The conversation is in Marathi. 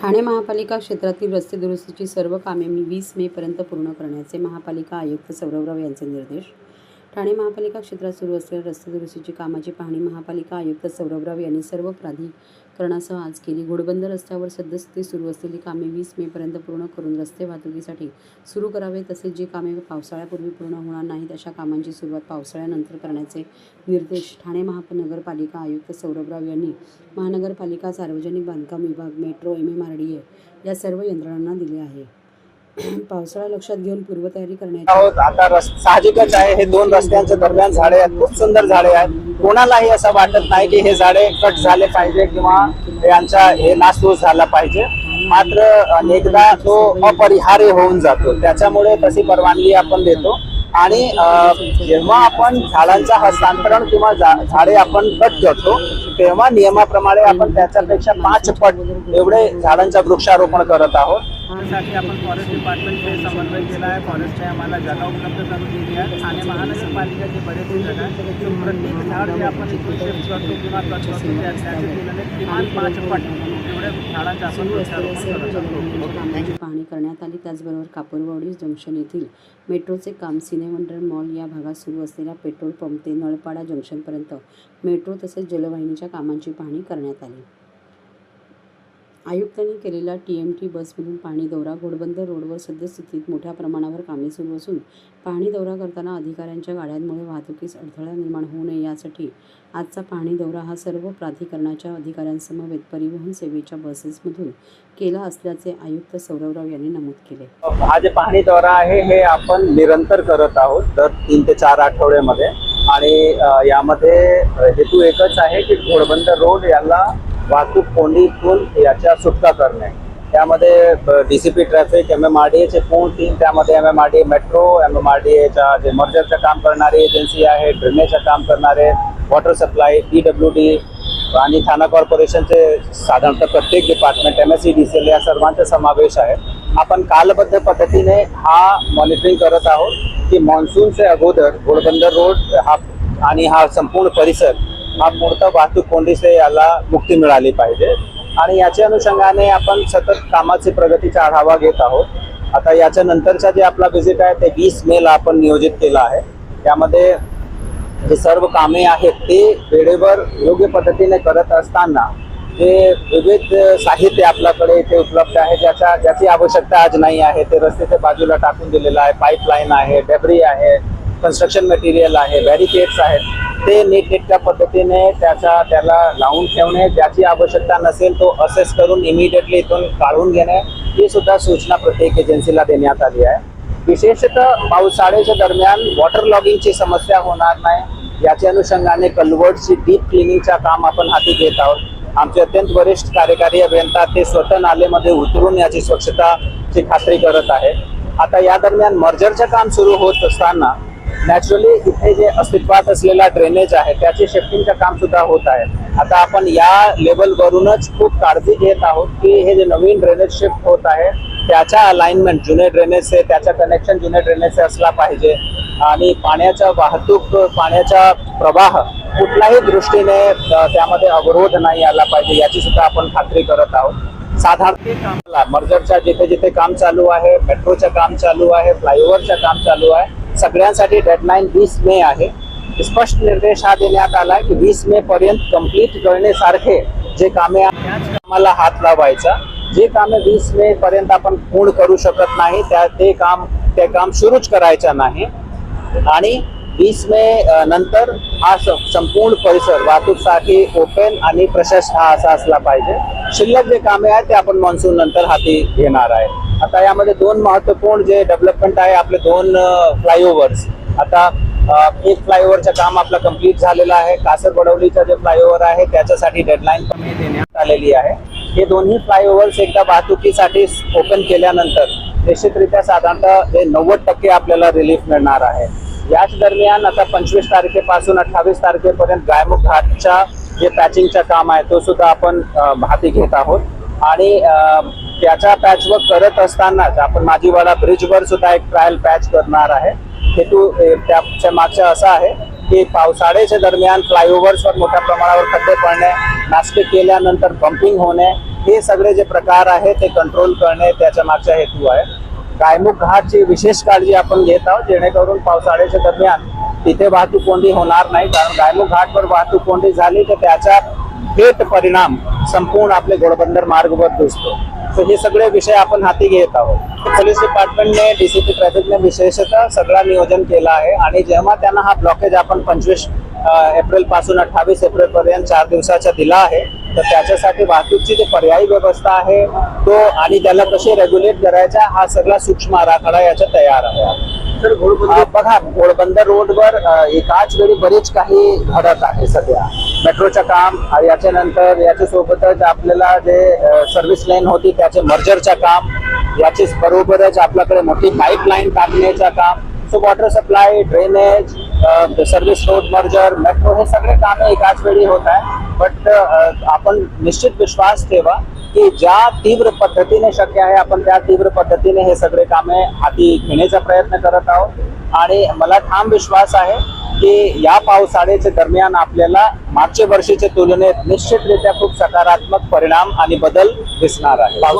ठाणे महापालिका क्षेत्रातील रस्ते दुरुस्तीची सर्व कामे मी वीस मेपर्यंत पूर्ण करण्याचे महापालिका आयुक्त सौरभराव यांचे निर्देश. ठाणे महापालिका क्षेत्रात सुरू असलेल्या रस्ते दुरुस्तीची कामाची पाहणी महापालिका आयुक्त सौरभराव यांनी सर्व प्राधिकरणासह आज केली. घोडबंदर रस्त्यावर सद्यस्थिती सुरू असलेली कामे वीस मेपर्यंत पूर्ण करून रस्ते वाहतुकीसाठी सुरू करावे तसेच जी कामे पावसाळ्यापूर्वी पूर्ण होणार नाहीत अशा कामांची सुरुवात पावसाळ्यानंतर करण्याचे निर्देश ठाणे महानगरपालिका आयुक्त सौरभराव यांनी महानगरपालिका सार्वजनिक बांधकाम विभाग metro M M R D A या सर्व यंत्रणांना दिले आहे. पावसाळा लक्षात घेऊन पूर्वतयारी करण्याची आहोत. आता साहजिकच आहे. हे दोन रस्त्यांच्या दरम्यान झाडे आहेत. खूप सुंदर झाडे आहेत. कोणालाही असं वाटत नाही की हे झाडे कट झाले पाहिजे किंवा यांचा हे नासधूस झाला पाहिजे. मात्र अनेकदा तो अपरिहार्य होऊन जातो. त्याच्यामुळे तशी परवानगी आपण देतो. आणि जेव्हा आपण झाडांचं हस्तांतरण किंवा झाडे आपण कट करतो तेव्हा नियमाप्रमाणे आपण त्याच्यापेक्षा पाच पट एवढे झाडांचं वृक्षारोपण करत आहोत. त्यासाठी आपण फॉरेस्ट डिपार्टमेंटचे समन्वय केला आहे. फॉरेस्टने आम्हाला जागा उपलब्ध करून दिली आहे. ठाणे महानगरपालिकेचे बरेच जण आहेत. तो प्रत्येक झाड जे आपण इथे करतो किंवा कट करतो त्याच्या तुलनेत किमान पाच पट आपण वृक्षारोपण पाहणी करण्यात आली. त्याचबरोबर कापूरवाडी जंक्शन येथील मेट्रोचे काम सिनेमंडळ मॉल या भागात सुरू असलेल्या पेट्रोल पंप ते नळपाडा जंक्शनपर्यंत मेट्रो तसेच जलवाहिनीच्या कामांची पाहणी करण्यात आली. आयुक्तांनी केलेला टी एम टी बसमधून पाणी दौरा घोडबंदर रोडवर सद्यस्थितीत मोठ्या प्रमाणावर कामे सुरू असून पाहणी दौरा करताना अधिकाऱ्यांच्या गाड्यांमुळे वाहतुकीस अडथळा निर्माण होऊ नये यासाठी आजचा पाहणी दौरा हा सर्व प्राधिकरणाच्या अधिकाऱ्यांसमवेत परिवहन सेवेच्या बसेसमधून केला असल्याचे आयुक्त सौरवराव यांनी नमूद केले. हा जे पाहणी दौरा आहे हे आपण निरंतर करत आहोत दर तीन ते चार आठवड्यामध्ये. आणि यामध्ये हेतू एकच आहे की घोडबंदर रोड याला वाहतूक कोंडीतून याच्या सुटका करणे. त्यामध्ये D C P traffic M M R D एचे पूर्ण टीम त्यामध्ये M M R D metro M M R D एच्या जे मर्जरचं काम करणारी एजन्सी आहे ड्रेनेजचं काम करणारे water supply P W D आणि ठाणा कॉर्पोरेशनचे साधारणतः प्रत्येक department M S C D C L या सर्वांचा समावेश आहे. आपण कालबद्ध पद्धतीने हा मॉनिटरिंग करत आहोत की मान्सूनचे अगोदर घोडबंदर रोड हा आणि हा संपूर्ण परिसर हा पूर्णतः वाहतूक कोंडीचे याला मुक्ती मिळाली पाहिजे. आणि याच्या अनुषंगाने आपण सतत कामाची प्रगतीचा आढावा घेत आहोत. आता याच्या नंतरचा जे आपला व्हिजिट आहे ते वीस मेला आपण नियोजित केला आहे. त्यामध्ये जे सर्व कामे आहेत ते वेळेवर योग्य पद्धतीने करत असताना जे विविध साहित्य आपल्याकडे इथे उपलब्ध आहे ज्याच्या ज्याची आवश्यकता आज नाही आहे ते रस्त्याच्या बाजूला टाकून दिलेलं आहे. पाईपलाईन आहे डेबरी आहे. कन्स्ट्रक्शन मटेरियल आहे बॅरिकेड्स आहेत ते नीटनेटक्या पद्धतीने त्याचा त्याला लावून ठेवणे ज्याची आवश्यकता नसेल तो असेस करून इमिडिएटली इथून काढून घेणे ही सुद्धा सूचना प्रत्येक एजन्सीला देण्यात आली आहे. विशेषतः पावसाळ्याच्या दरम्यान वॉटर लॉगिंगची समस्या होणार नाही याच्या अनुषंगाने कल्वर्टची डीप क्लिनिंगचं काम आपण हाती घेत आहोत. आमचे अत्यंत वरिष्ठ कार्यकारी अभियंता ते स्वतः नालेमध्ये उतरून याची स्वच्छताची खात्री करत आहे आता या दरम्यान मर्जरचं काम सुरू होत असताना नॅचरली इथे जे अस्तित्वात असलेला ड्रेनेज आहे त्याचे शिफ्टिंगचं काम सुद्धा होत आहे. आता आपण या लेवलवरूनच खूप काळजी घेत आहोत की हे जे नवीन ड्रेनेज शिफ्ट होत आहे त्याच्या अलाइनमेंट जुने ड्रेनेजचे त्याचा कनेक्शन जुने ड्रेनेजचे असला पाहिजे. आणि पाण्याचा वाहतूक पाण्याचा प्रवाह कुठल्याही दृष्टीने त्यामध्ये अवरोध नाही आला पाहिजे याची सुद्धा आपण खात्री करत आहोत. साधारण मर्जरच्या जिथे जिथे काम चालू आहे मेट्रोचं काम चालू आहे फ्लायओव्हरचं काम चालू आहे सगळ्यांसाठी डेडलाईन वीस मे आहे. स्पष्ट निर्देश हा देण्यात आला की वीस मे पर्यंत कंप्लीट करण्यासारखे जे कामे आहेत, त्याच कामाला हात लावायचा. जे कामे वीस मे पर्यंत आपण पूर्ण करू शकत नाही त्या ते काम ते काम सुरूच करायचं नाही. आणि वीस मे नंतर हा स- संपूर्ण परिसर वाहतूकसाठी ओपन आणि प्रशस्त हा असा असला पाहिजे. शिल्लक जे कामे आहेत ते आपण मान्सून नंतर हाती घेणार आहे. आता यामध्ये दोन महत्त्वपूर्ण जे डेव्हलपमेंट आहे आपले दोन फ्लायओव्हर्स आता एक फ्लायओव्हरचं काम आपलं कंप्लीट झालेलं आहे. कासर बडवलीचा जे फ्लायओव्हर आहे त्याच्यासाठी डेडलाईन कमी देण्यात आलेली आहे. हे दोन्ही फ्लायओव्हर्स एकदा वाहतुकीसाठी ओपन केल्यानंतर निश्चितरित्या साधारणतः हे नव्वद टक्के आपल्याला रिलीफ मिळणार आहे. याच दरम्यान आता पंचवीस तारखेपासून अठ्ठावीस तारखेपर्यंत गायमुख घाटच्या जे पॅचिंगचं काम आहे तो सुद्धा आपण हाती घेत आहोत. आणि त्याचा पॅचवर्क करत असतानाच आपण माझीवाडा ब्रिजवर सुद्धा एक ट्रायल पॅच करणार आहे. हेतू त्याच्या मागचा असा आहे की पावसाळ्याच्या दरम्यान फ्लायओव्हर्सवर मोठ्या प्रमाणावर खड्डे पडणे नास्टिक केल्यानंतर बम्पिंग होणे हे सगळे जे प्रकार आहे ते कंट्रोल करणे त्याच्या मागचा हेतू आहे. गायमुख घाटची विशेष काळजी आपण घेत आहोत जेणेकरून पावसाळ्याच्या दरम्यान तिथे वाहतूक कोंडी होणार नाही. कारण गायमुख घाटवर वाहतूक कोंडी झाली तर त्याच्या थेट परिणाम संपूर्ण आपले घोडबंदर मार्गवर दिसतो. तर हे सगळे विषय आपण हाती घेत आहोत. पोलीस डिपार्टमेंटने डीसीपी ट्रॅफिकने विशेषतः सगळा नियोजन केलं आहे आणि जेव्हा त्यांना हा ब्लॉकेज आपण पंचवीस एप्रिलपासून अठ्ठावीस एप्रिल पर्यंत चार दिवसाचा दिला आहे तर त्याच्यासाठी वाहतूकची जी पर्यायी व्यवस्था आहे तो आणि त्याला कसे रेग्युलेट करायचा हा सगळा सूक्ष्म आराखडा याचा तयार आहे. बघा घोडबंदर रोडवर एकाच वेळी बरेच काही घडत आहे सध्या. मेट्रोचं काम याच्यानंतर याच्यासोबतच आपल्याला जे सर्व्हिस लाईन होती त्याचे मर्जरचं काम याचेच बरोबरच आपल्याकडे मोठी पाईपलाईन टाकण्याचं काम. So water supply drainage service road merger metro हे सगळे कामे एकाच वेळी होत आहे बट आपण निश्चित विश्वास ठेवा की ज्या तीव्र पद्धतीने शक्य आहे आपण त्या तीव्र पद्धतीने हे सगळे कामे हाती घेण्याचा प्रयत्न करत आहोत. आणि मला ठाम विश्वास आहे की या पावसाळ्याच्या दरम्यान आपल्याला मागच्या वर्षीच्या तुलनेत निश्चितरित्या खूप सकारात्मक परिणाम आणि बदल दिसणार आहे